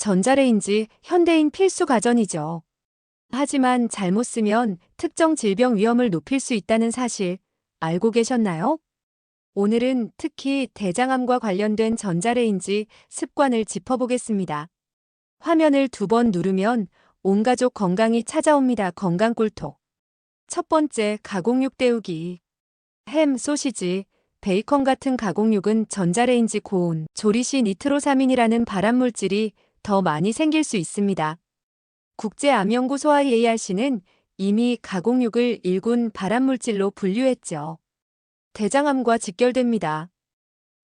전자레인지 현대인 필수 가전이죠. 하지만 잘못 쓰면 특정 질병 위험을 높일 수 있다는 사실 알고 계셨나요? 오늘은 특히 대장암과 관련된 전자레인지 습관을 짚어보겠습니다. 화면을 두 번 누르면 온 가족 건강이 찾아옵니다. 건강 꿀톡. 첫 번째, 가공육 때우기. 햄, 소시지, 베이컨 같은 가공육은 전자레인지 고온, 조리 시 니트로사민이라는 발암물질이 더 많이 생길 수 있습니다. 국제암연구소 IARC는 이미 가공육을 일군 발암물질로 분류했죠. 대장암과 직결됩니다.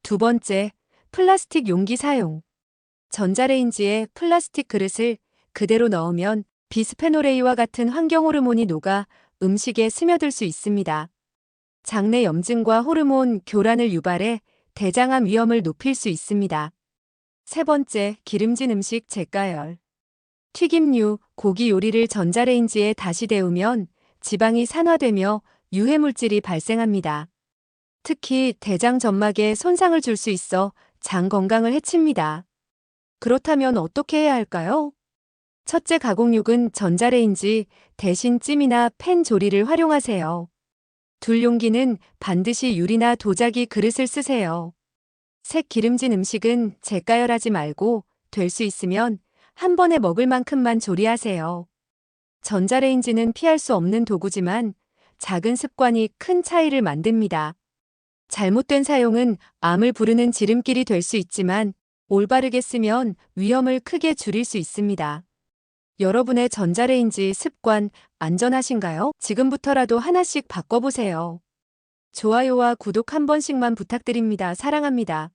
두 번째, 플라스틱 용기 사용. 전자레인지에 플라스틱 그릇을 그대로 넣으면 비스페놀 A와 같은 환경 호르몬이 녹아 음식에 스며들 수 있습니다. 장내 염증과 호르몬 교란을 유발해 대장암 위험을 높일 수 있습니다. 세 번째, 기름진 음식 재가열. 튀김류, 고기 요리를 전자레인지에 다시 데우면 지방이 산화되며 유해물질이 발생합니다. 특히 대장 점막에 손상을 줄 수 있어 장 건강을 해칩니다. 그렇다면 어떻게 해야 할까요? 첫째 가공육은 전자레인지 대신 찜이나 팬 조리를 활용하세요. 둘 용기는 반드시 유리나 도자기 그릇을 쓰세요. 색 기름진 음식은 재가열하지 말고 될 수 있으면 한 번에 먹을 만큼만 조리하세요. 전자레인지는 피할 수 없는 도구지만 작은 습관이 큰 차이를 만듭니다. 잘못된 사용은 암을 부르는 지름길이 될 수 있지만 올바르게 쓰면 위험을 크게 줄일 수 있습니다. 여러분의 전자레인지 습관 안전하신가요? 지금부터라도 하나씩 바꿔보세요. 좋아요와 구독 한 번씩만 부탁드립니다. 사랑합니다.